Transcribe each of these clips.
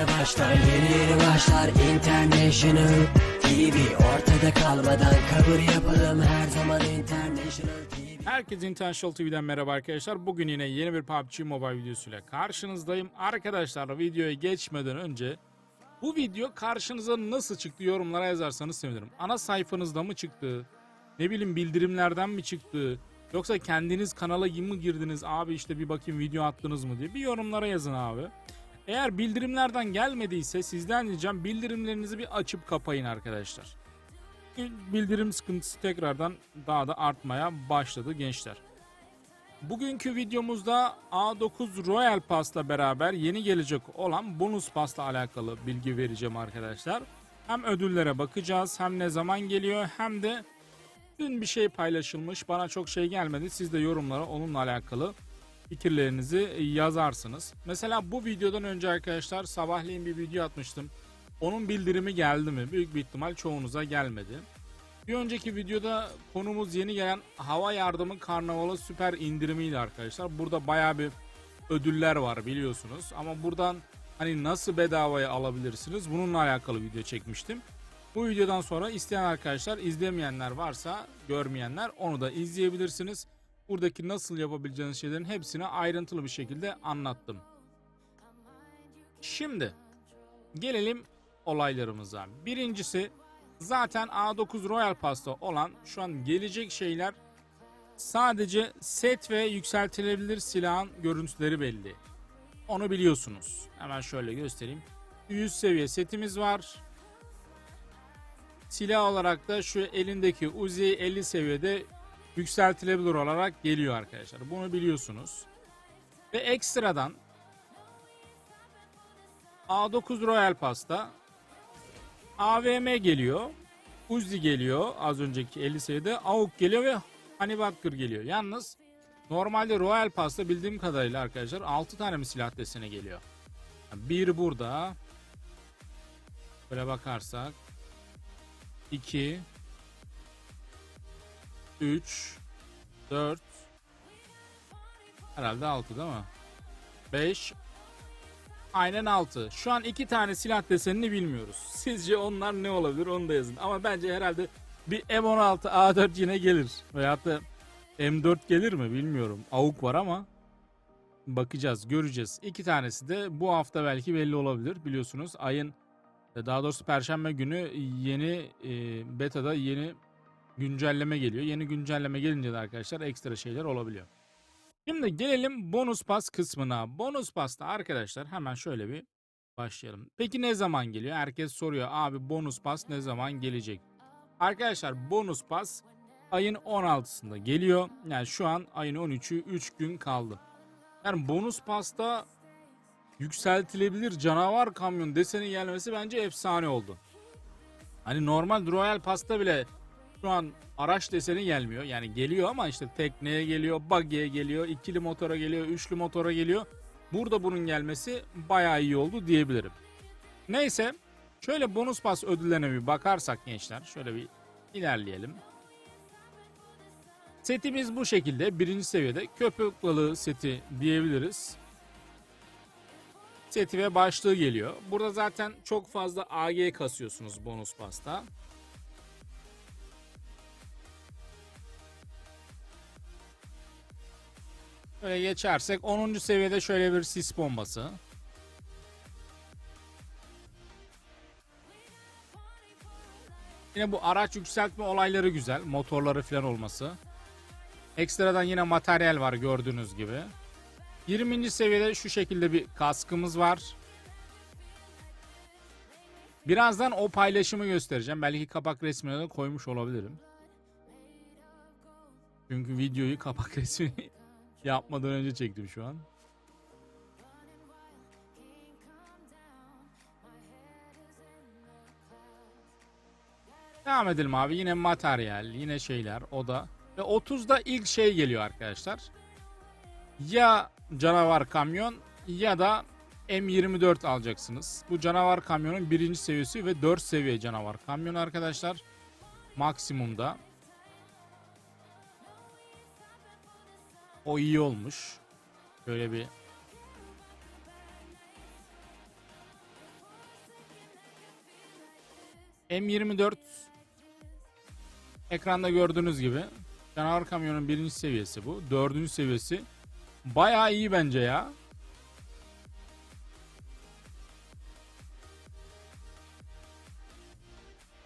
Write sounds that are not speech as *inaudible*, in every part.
yeni başlar Yeni yeni başlar International TV Ortada kalmadan kabul yapalım Her zaman International TV Herkese International TV'den merhaba arkadaşlar. Bugün yine yeni bir PUBG Mobile videosuyla karşınızdayım. Arkadaşlar videoya geçmeden önce bu video karşınıza nasıl çıktı yorumlara yazarsanız sevinirim. Ana sayfanızda mı çıktı? Ne bileyim bildirimlerden mi çıktı? Yoksa kendiniz kanala mı girdiniz? Abi işte bir bakayım video attınız mı diye bir yorumlara yazın abi. Eğer bildirimlerden gelmediyse sizden diyeceğim bildirimlerinizi bir açıp kapayın arkadaşlar bildirim sıkıntısı tekrardan daha da artmaya başladı gençler. Bugünkü videomuzda A9 Royal Pass'la beraber yeni gelecek olan bonus pass'la alakalı bilgi vereceğim arkadaşlar. Hem ödüllere bakacağız hem ne zaman geliyor hem de dün bir şey paylaşılmış bana çok şey gelmedi. Siz de yorumlara onunla alakalı fikirlerinizi yazarsınız. Mesela bu videodan önce arkadaşlar sabahleyin bir video atmıştım. Onun bildirimi geldi mi? Büyük bir ihtimal çoğunuza gelmedi. Bir önceki videoda konumuz yeni gelen hava yardımı karnavalı süper indirimiydi arkadaşlar. Burada baya bir ödüller var biliyorsunuz. Ama buradan hani nasıl bedavaya alabilirsiniz bununla alakalı video çekmiştim. Bu videodan sonra isteyen arkadaşlar izlemeyenler varsa görmeyenler onu da izleyebilirsiniz. Buradaki nasıl yapabileceğiniz şeylerin hepsini ayrıntılı bir şekilde anlattım. Şimdi gelelim olaylarımıza. Birincisi zaten A9 Royal Pass'ta olan şu an gelecek şeyler sadece set ve yükseltilebilir silahın görüntüleri belli. Onu biliyorsunuz. Hemen şöyle göstereyim. 100 seviye setimiz var. Silah olarak da şu elindeki Uzi 50 seviyede yükseltilebilir olarak geliyor arkadaşlar. Bunu biliyorsunuz. Ve ekstradan A9 Royal Pass'ta AVM geliyor. Uzi geliyor az önceki 50 seviyede. AUK geliyor ve Honeybacker geliyor. Yalnız normalde Royal Pass'ta bildiğim kadarıyla arkadaşlar 6 tane mi silah deseni geliyor. Bir burada. Böyle bakarsak. 2 3 4 Herhalde 6 değil mi? 5 Aynen 6. Şu an iki tane silah desenini bilmiyoruz. Sizce onlar ne olabilir onu da yazın. Ama bence herhalde bir M16 A4 yine gelir. Veyahut da M4 gelir mi bilmiyorum. AUK var ama bakacağız göreceğiz. İki tanesi de bu hafta belki belli olabilir. Biliyorsunuz ayın daha doğrusu perşembe günü yeni e, beta'da yeni güncelleme geliyor. Yeni güncelleme gelince de arkadaşlar ekstra şeyler olabiliyor. Şimdi gelelim bonus pas kısmına. Bonus pasta arkadaşlar hemen şöyle bir başlayalım. Peki ne zaman geliyor? Herkes soruyor abi bonus pas ne zaman gelecek? Arkadaşlar bonus pas ayın 16'sında geliyor. Yani şu an ayın 13'ü 3 gün kaldı. Yani bonus pasta yükseltilebilir canavar kamyon deseni gelmesi bence efsane oldu. Hani normal Royal Pasta bile şu an araç deseni gelmiyor. Yani geliyor ama işte tekneye geliyor, buggy'e geliyor, ikili motora geliyor, üçlü motora geliyor. Burada bunun gelmesi bayağı iyi oldu diyebilirim. Neyse şöyle bonus pas ödüllerine bir bakarsak gençler. Şöyle bir ilerleyelim. Setimiz bu şekilde. Birinci seviyede köpek balığı seti diyebiliriz. Seti ve başlığı geliyor. Burada zaten çok fazla AG kasıyorsunuz bonus pasta. Böyle geçersek 10. seviyede şöyle bir sis bombası. Yine bu araç yükseltme olayları güzel. Motorları falan olması. Ekstradan yine materyal var gördüğünüz gibi. 20. seviyede şu şekilde bir kaskımız var. Birazdan o paylaşımı göstereceğim. Belki kapak resmine de koymuş olabilirim. Çünkü videoyu kapak *laughs* resmi Yapmadan önce çektim şu an. Devam edelim abi. Yine materyal, yine şeyler, o da. Ve 30'da ilk şey geliyor arkadaşlar. Ya canavar kamyon ya da M24 alacaksınız. Bu canavar kamyonun birinci seviyesi ve 4 seviye canavar kamyon arkadaşlar. Maksimumda. O iyi olmuş. Böyle bir M24 ekranda gördüğünüz gibi canavar kamyonun birinci seviyesi bu. Dördüncü seviyesi. Bayağı iyi bence ya.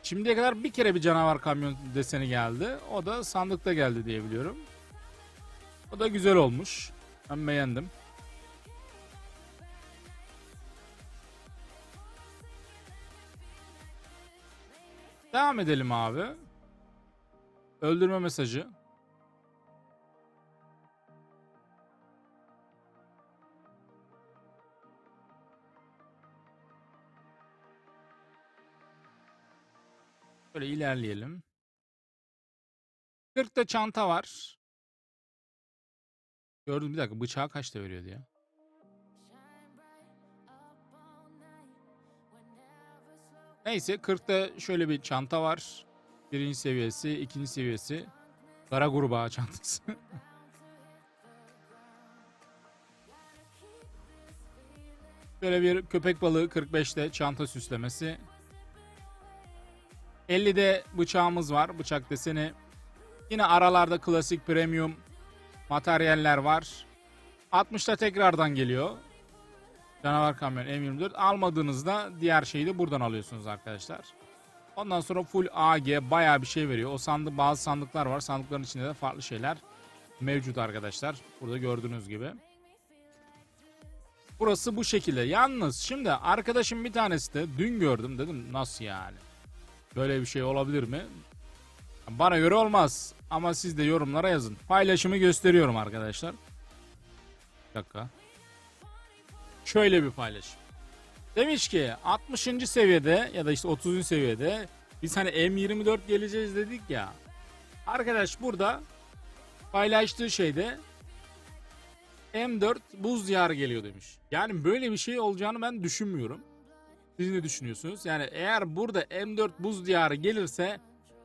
Şimdiye kadar bir kere bir canavar kamyon deseni geldi. O da sandıkta geldi diye biliyorum. O da güzel olmuş. Ben beğendim. Devam edelim abi. Öldürme mesajı. Böyle ilerleyelim. 40'ta çanta var. Gördüm bir dakika bıçağı kaçta veriyordu ya? Neyse 40'ta şöyle bir çanta var. Birinci seviyesi, ikinci seviyesi. Kara gruba çantası. *laughs* Böyle bir köpek balığı 45'te çanta süslemesi. 50'de bıçağımız var. Bıçak deseni. Yine aralarda klasik premium materyaller var. 60'ta tekrardan geliyor. Canavar kamyon M24 almadığınızda diğer şeyi de buradan alıyorsunuz arkadaşlar. Ondan sonra full AG bayağı bir şey veriyor. O sandık bazı sandıklar var. Sandıkların içinde de farklı şeyler mevcut arkadaşlar. Burada gördüğünüz gibi. Burası bu şekilde. Yalnız şimdi arkadaşım bir tanesi de dün gördüm dedim nasıl yani? Böyle bir şey olabilir mi? Bana göre olmaz. Ama siz de yorumlara yazın. Paylaşımı gösteriyorum arkadaşlar. Bir dakika. Şöyle bir paylaşım. Demiş ki 60. seviyede ya da işte 30. seviyede biz hani M24 geleceğiz dedik ya. Arkadaş burada paylaştığı şeyde M4 buz diyarı geliyor demiş. Yani böyle bir şey olacağını ben düşünmüyorum. Siz ne düşünüyorsunuz? Yani eğer burada M4 buz diyarı gelirse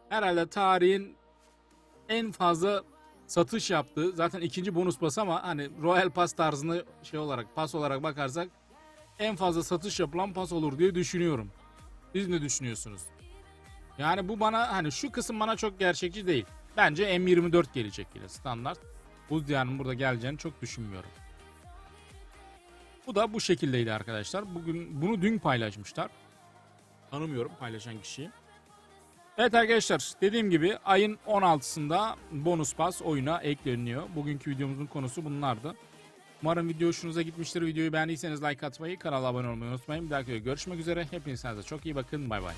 herhalde tarihin en fazla satış yaptığı zaten ikinci bonus pas ama hani Royal Pass tarzında şey olarak pas olarak bakarsak en fazla satış yapılan pas olur diye düşünüyorum. Siz ne düşünüyorsunuz? Yani bu bana hani şu kısım bana çok gerçekçi değil. Bence M24 gelecek yine standart. Buz diyarının burada geleceğini çok düşünmüyorum. Bu da bu şekildeydi arkadaşlar. Bugün bunu dün paylaşmışlar. Tanımıyorum paylaşan kişiyi. Evet arkadaşlar dediğim gibi ayın 16'sında bonus pas oyuna ekleniyor. Bugünkü videomuzun konusu bunlardı. Umarım video hoşunuza gitmiştir. Videoyu beğendiyseniz like atmayı, kanala abone olmayı unutmayın. Bir dahaki görüşmek üzere. Hepinize çok iyi bakın. Bay bay.